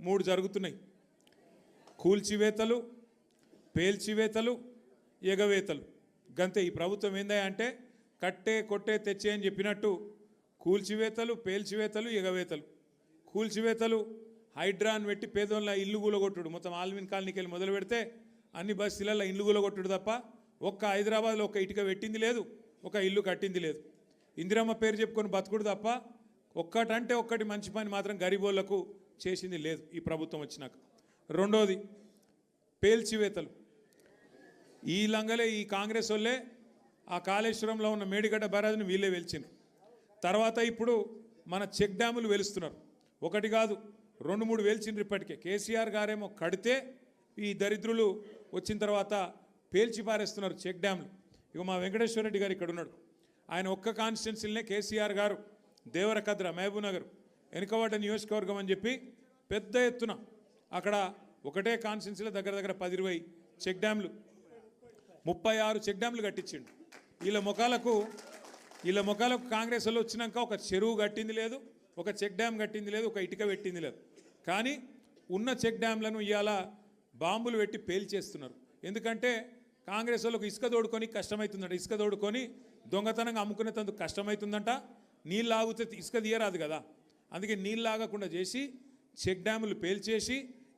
మూడు జరుగుతున్నాయి. కూల్చివేతలు పేల్చివేతలు ఎగవేతలు. గంతే ఈ ప్రభుత్వం ఏందా అంటే కట్టే కొట్టే తెచ్చే అని చెప్పినట్టు కూల్చివేతలు పేల్చివేతలు ఎగవేతలు. కూల్చివేతలు హైడ్రాన్ పెట్టి పేదోళ్ళ ఇల్లు కూలగొట్టుడు. మొత్తం ఆల్మిన్ కాలనీకి వెళ్ళి మొదలు పెడితే అన్ని బస్సులలో ఇల్లు కూలగొట్టుడు తప్ప ఒక్క హైదరాబాద్లో ఒక్క ఇటుక పెట్టింది లేదు ఒక ఇల్లు కట్టింది లేదు. ఇందిరమ్మ పేరు చెప్పుకొని బతుకుడు తప్ప ఒక్కటంటే ఒక్కటి మంచి పని మాత్రం గరీబోళ్ళకు చేసింది లేదు ఈ ప్రభుత్వం వచ్చినాక. రెండోది పేల్చివేతలు. ఈ లంగలే ఈ కాంగ్రెస్ వాళ్ళే ఆ కాళేశ్వరంలో ఉన్న మేడిగడ్డ బ్యారేజ్ని వీళ్ళే వెలిచిండ్రు తర్వాత ఇప్పుడు మన చెక్ డ్యాములు వెలుస్తున్నారు. ఒకటి కాదు రెండు మూడు వెలిచిండ్రు ఇప్పటికే. కేసీఆర్ గారేమో కడితే ఈ దరిద్రులు వచ్చిన తర్వాత పేల్చి పారేస్తున్నారు చెక్ డ్యాములు. ఇక మా వెంకటేశ్వర రెడ్డి గారు ఇక్కడ ఉన్నాడు ఆయన ఒక్క కాన్స్టిట్యున్సీలనే కేసీఆర్ గారు దేవరకద్ర మహబూబ్ నగర్ నియోజకవర్గం అని చెప్పి పెద్ద ఎత్తున అక్కడ ఒకటే కాన్స్టిట్యున్సీలో దగ్గర దగ్గర పది ఇరవై చెక్ డ్యామ్లు ముప్పై ఆరు చెక్ డ్యామ్లు కట్టించిండు. వీళ్ళ ముఖాలకు వీళ్ళ ముఖాలకు కాంగ్రెస్ వాళ్ళు వచ్చినాక ఒక చెరువు కట్టింది లేదు ఒక చెక్ డ్యామ్ కట్టింది లేదు ఒక ఇటుక పెట్టింది లేదు. కానీ ఉన్న చెక్ డ్యామ్లను ఇవాళ బాంబులు పెట్టి పేల్చేస్తున్నారు ఎందుకంటే కాంగ్రెస్ వాళ్ళకు ఇసుక తోడుకొని కష్టమవుతుందంట ఇసుక తోడుకొని దొంగతనంగా అమ్ముకునేందుకు కష్టమవుతుందంట నీళ్ళు ఆగితే ఇసుక తీయరాదు కదా. అందుకే నీళ్ళు లాగకుండా చేసి చెక్ డ్యాములు పేల్చేసి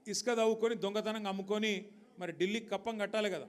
ఇసుక తవ్వుకొని దొంగతనంగా అమ్ముకొని మరి ఢిల్లీకి కప్పం కట్టాలి కదా.